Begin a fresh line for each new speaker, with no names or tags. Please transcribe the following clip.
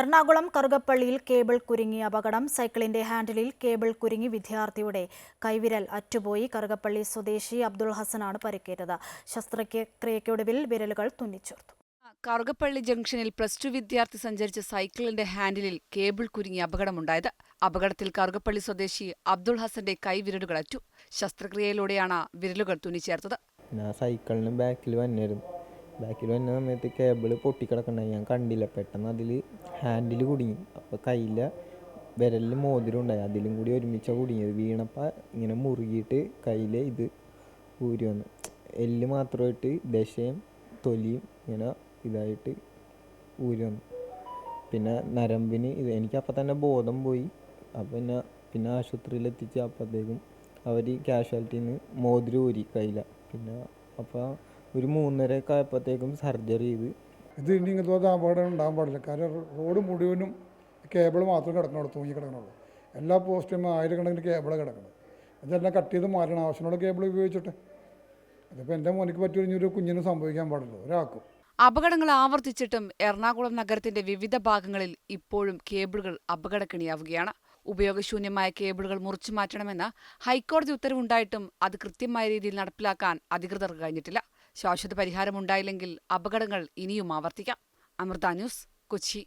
Ernakulam കറുകപ്പള്ളിയിൽ cable കുരുങ്ങി അപകടം. സൈക്കിളിന്റെ ഹാൻഡിലിൽ കേബിൾ കുരുങ്ങി വിദ്യാർത്ഥിയുടെ കൈവിരൽ അറ്റുപോയി കറുകപ്പള്ളി സ്വദേശി അബ്ദുൾ ഹസനാണ് പരിക്കേറ്റത്. ശസ്ത്രക്രിയയ്ക്കൊടുവിൽ വിരലുകൾ തുന്നിച്ചേർത്തു.
കറുകപ്പള്ളി ജംഗ്ഷനിൽ പ്ലസ് ടു വിദ്യാർത്ഥി സഞ്ചരിച്ച സൈക്കിളിന്റെ ഹാൻഡിലിൽ കേബിൾ കുരുങ്ങി അപകടമുണ്ടായത്. അപകടത്തിൽ കറുകപ്പള്ളി സ്വദേശി അബ്ദുൾ ഹസന്റെ കൈവിരലുകൾ അറ്റു. ശസ്ത്രക്രിയയിലൂടെയാണ് വിരലുകൾ തുന്നിച്ചേർത്തത്.
സൈക്കിളിന് ബാക്കിൽ വന്നായിരുന്നു ബാക്കിൽ വന്ന സമയത്ത് കേബിൾ പൊട്ടിക്കിടക്കണ്ടായി ഞാൻ കണ്ടില്ല. പെട്ടെന്ന് അതിൽ ഹാൻഡിൽ കുടുങ്ങി. അപ്പോൾ കയ്യിലെ വിരലിൽ മോതിരം ഉണ്ടായി. അതിലും കൂടി ഒരുമിച്ചാണ് കുടുങ്ങിയത്. വീണപ്പോൾ ഇങ്ങനെ മുറുകിയിട്ട് കയ്യിൽ ഇത് ഊരി വന്നു. എല്ല് മാത്രമായിട്ട് ദശയും തൊലിയും ഇങ്ങനെ ഇതായിട്ട് ഊരി വന്നു. പിന്നെ നരമ്പിന് ഇത് എനിക്ക് അപ്പം തന്നെ ബോധം പോയി. അപ്പം പിന്നെ പിന്നെ ആശുപത്രിയിൽ എത്തിച്ച് അപ്പോഴത്തേക്കും അവർ കാഷ്വാലിറ്റിയിൽ നിന്ന് മോതിരം ഊരി കയ്യില. പിന്നെ അപ്പോൾ ഒരു മൂന്നരയൊക്കെ ആയപ്പോഴത്തേക്കും സർജറി ചെയ്ത്.
ഇത് ഇനി ഇങ്ങനത്തെ അപകടം ഉണ്ടാകാൻ പാടില്ല. കാരണം റോഡ് മുഴുവനും കേബിൾ മാത്രം കിടക്കണുള്ളൂ തൂങ്ങി കിടക്കണുള്ളൂ. എല്ലാ പോസ്റ്റും ആയിരക്കണക്കിന് കേബിൾ കിടക്കുന്നത് ഇതെല്ലാം കട്ട് ചെയ്ത് മാറ്റണം. ആവശ്യമുള്ള കേബിൾ ഉപയോഗിച്ചിട്ട്. അതിപ്പോൾ എന്റെ മോനിക്ക് പറ്റിയ ഒരു കുഞ്ഞിന് സംഭവിക്കാൻ പാടില്ല. ഒരാൾക്കും.
അപകടങ്ങൾ ആവർത്തിച്ചിട്ടും എറണാകുളം നഗരത്തിന്റെ വിവിധ ഭാഗങ്ങളിൽ ഇപ്പോഴും കേബിളുകൾ അപകടക്കിണിയാവുകയാണ്. ഉപയോഗശൂന്യമായ കേബിളുകൾ മുറിച്ചു മാറ്റണമെന്ന് ഹൈക്കോടതി ഉത്തരവുണ്ടായിട്ടും അത് കൃത്യമായ രീതിയിൽ നടപ്പിലാക്കാൻ അധികൃതർക്ക് കഴിഞ്ഞിട്ടില്ല. ശാശ്വത പരിഹാരമുണ്ടായില്ലെങ്കിൽ അപകടങ്ങൾ ഇനിയും ആവർത്തിക്കാം. അമൃത ന്യൂസ് കൊച്ചി.